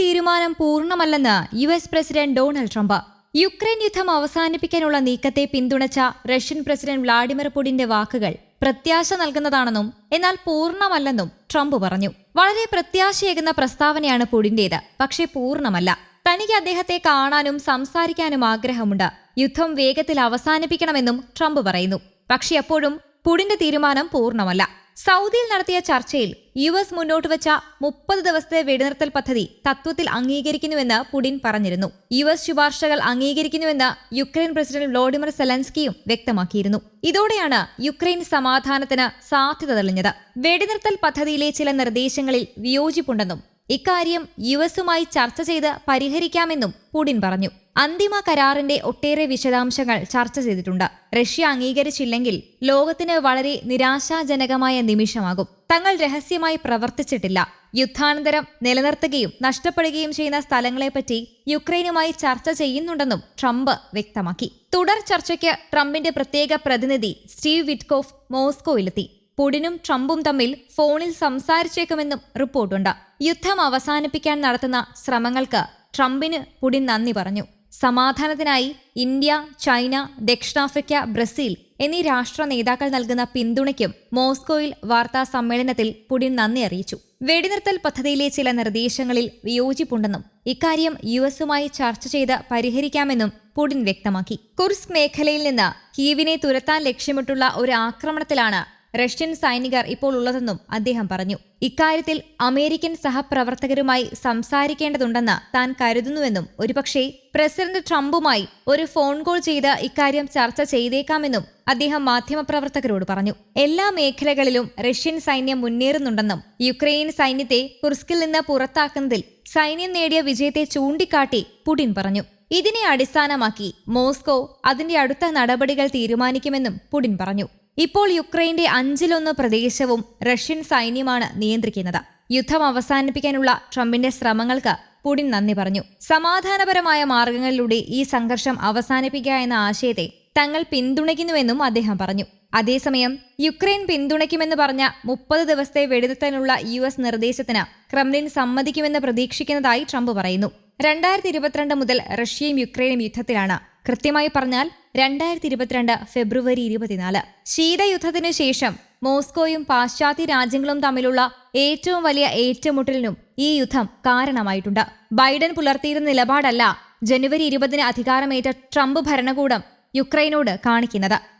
തീരുമാനം പൂർണമല്ലെന്ന് U S president Donald Trump. Ukraine യുദ്ധം അവസാനിപ്പിക്കാനുള്ള നീക്കത്തെ പിന്തുണച്ച റഷ്യൻ പ്രസിഡന്റ് വ്ളാഡിമിർ പുടിന്റെ വാക്കുകൾ പ്രത്യാശ നൽകുന്നതാണെന്നും എന്നാൽ പൂർണമല്ലെന്നും ട്രംപ് പറഞ്ഞു. വളരെ പ്രത്യാശയേകുന്ന പ്രസ്താവനയാണ് പുടിന്റേത് പക്ഷേ പൂർണമല്ല. തനിക്ക് അദ്ദേഹത്തെ കാണാനും സംസാരിക്കാനും ആഗ്രഹമുണ്ട്. യുദ്ധം വേഗത്തിൽ അവസാനിപ്പിക്കണമെന്നും ട്രംപ് പറയുന്നു. പക്ഷേ അപ്പോഴും പുടിന്റെ തീരുമാനം പൂർണമല്ല. സൗദിയിൽ നടത്തിയ ചർച്ചയിൽ യു എസ് മുന്നോട്ട് വെച്ച മുപ്പത് ദിവസത്തെ വെടിനിർത്തൽ പദ്ധതി തത്വത്തിൽ അംഗീകരിക്കുന്നുവെന്ന് പുടിൻ പറഞ്ഞിരുന്നു. യു എസ് ശുപാർശകൾ അംഗീകരിക്കുന്നുവെന്ന് യുക്രൈൻ പ്രസിഡന്റ് വ്ളോഡിമിർ സെലൻസ്കിയും വ്യക്തമാക്കിയിരുന്നു. ഇതോടെയാണ് യുക്രൈൻ സമാധാനത്തിന് സാധ്യത തെളിഞ്ഞത്. വെടിനിർത്തൽ പദ്ധതിയിലെ ചില നിർദ്ദേശങ്ങളിൽ വിയോജിപ്പുണ്ടെന്നും ഇക്കാര്യം യു എസുമായി ചർച്ച ചെയ്ത് പരിഹരിക്കാമെന്നും പുടിൻ പറഞ്ഞു. അന്തിമ കരാറിന്റെ ഒട്ടേറെ വിശദാംശങ്ങൾ ചർച്ച ചെയ്തിട്ടുണ്ട്. റഷ്യ അംഗീകരിച്ചില്ലെങ്കിൽ ലോകത്തിന് വളരെ നിരാശാജനകമായ നിമിഷമാകും. തങ്ങൾ രഹസ്യമായി പ്രവർത്തിച്ചിട്ടില്ല. യുദ്ധാനന്തരം നിലനിർത്തുകയും നഷ്ടപ്പെടുകയും ചെയ്യുന്ന സ്ഥലങ്ങളെപ്പറ്റി യുക്രൈനുമായി ചർച്ച ചെയ്യുന്നുണ്ടെന്നും ട്രംപ് വ്യക്തമാക്കി. തുടർ ചർച്ചയ്ക്ക് ട്രംപിന്റെ പ്രത്യേക പ്രതിനിധി സ്റ്റീവ് വിറ്റ്കോഫ് മോസ്കോയിലെത്തി. പുടിനും ട്രംപും തമ്മിൽ ഫോണിൽ സംസാരിച്ചേക്കുമെന്നും റിപ്പോർട്ടുണ്ട്. യുദ്ധം അവസാനിപ്പിക്കാൻ നടത്തുന്ന ശ്രമങ്ങൾക്ക് ട്രംപിന് പുടിൻ നന്ദി പറഞ്ഞു. സമാധാനത്തിനായി ഇന്ത്യ ചൈന ദക്ഷിണാഫ്രിക്ക ബ്രസീൽ എന്നീ രാഷ്ട്ര നേതാക്കൾ നൽകുന്ന പിന്തുണയ്ക്കും മോസ്കോയിൽ വാർത്താ സമ്മേളനത്തിൽ പുടിൻ നന്ദി അറിയിച്ചു. വെടിനിർത്തൽ പദ്ധതിയിലെ ചില നിർദ്ദേശങ്ങളിൽ വിയോജിപ്പുണ്ടെന്നും ഇക്കാര്യം യു എസുമായി ചർച്ച ചെയ്ത് പരിഹരിക്കാമെന്നും പുടിൻ വ്യക്തമാക്കി. കുർസ്ക് മേഖലയിൽ നിന്ന് കീവിനെ തുരത്താൻ ലക്ഷ്യമിട്ടുള്ള ഒരു ആക്രമണത്തിലാണ് റഷ്യൻ സൈനികർ ഇപ്പോൾ ഉള്ളതെന്നും അദ്ദേഹം പറഞ്ഞു. ഇക്കാര്യത്തിൽ അമേരിക്കൻ സഹപ്രവർത്തകരുമായി സംസാരിക്കേണ്ടതുണ്ടെന്ന് താൻ കരുതുന്നുവെന്നും ഒരുപക്ഷേ പ്രസിഡന്റ് ട്രംപുമായി ഒരു ഫോൺ കോൾ ചെയ്ത് ഇക്കാര്യം ചർച്ച ചെയ്തേക്കാമെന്നും അദ്ദേഹം മാധ്യമപ്രവർത്തകരോട് പറഞ്ഞു. എല്ലാ മേഖലകളിലും റഷ്യൻ സൈന്യം മുന്നേറുന്നുണ്ടെന്നും യുക്രൈൻ സൈന്യത്തെ കുർസ്കിൽ നിന്ന് പുറത്താക്കുന്നതിൽ സൈന്യം നേടിയ വിജയത്തെ ചൂണ്ടിക്കാട്ടി പുടിൻ പറഞ്ഞു. ഇതിനെ അടിസ്ഥാനമാക്കി മോസ്കോ അതിന്റെ അടുത്ത നടപടികൾ തീരുമാനിക്കുമെന്നും പുടിൻ പറഞ്ഞു. ഇപ്പോൾ യുക്രൈന്റെ അഞ്ചിലൊന്ന് പ്രദേശവും റഷ്യൻ സൈന്യമാണ് നിയന്ത്രിക്കുന്നത്. യുദ്ധം അവസാനിപ്പിക്കാനുള്ള ട്രംപിന്റെ ശ്രമങ്ങൾക്ക് പുടിൻ നന്ദി പറഞ്ഞു. സമാധാനപരമായ മാർഗങ്ങളിലൂടെ ഈ സംഘർഷം അവസാനിപ്പിക്കുക എന്ന ആശയത്തെ തങ്ങൾ പിന്തുണയ്ക്കുന്നുവെന്നും അദ്ദേഹം പറഞ്ഞു. അതേസമയം യുക്രൈൻ പിന്തുണയ്ക്കുമെന്ന് പറഞ്ഞ മുപ്പത് ദിവസത്തെ വെടിനിർത്തലിനുള്ള യു എസ് നിർദ്ദേശത്തിന് ക്രെംലിൻ സമ്മതിക്കുമെന്ന് പ്രതീക്ഷിക്കുന്നതായി ട്രംപ് പറയുന്നു. രണ്ടായിരത്തി ഇരുപത്തിരണ്ട് മുതൽ റഷ്യയും യുക്രൈനും യുദ്ധത്തിലാണ്. കൃത്യമായി പറഞ്ഞാൽ രണ്ടായിരത്തി ഇരുപത്തിരണ്ട് ഫെബ്രുവരി ഇരുപത്തിനാല്. ശീതയുദ്ധത്തിനു ശേഷം മോസ്കോയും പാശ്ചാത്യ രാജ്യങ്ങളും തമ്മിലുള്ള ഏറ്റവും വലിയ ഏറ്റുമുട്ടലിനും ഈ യുദ്ധം കാരണമായിട്ടുണ്ട്. ബൈഡൻ പുലർത്തിയിരുന്ന നിലപാടല്ല ജനുവരി ഇരുപതിന് അധികാരമേറ്റ ട്രംപ് ഭരണകൂടം യുക്രൈനോട് കാണിക്കുന്നത്.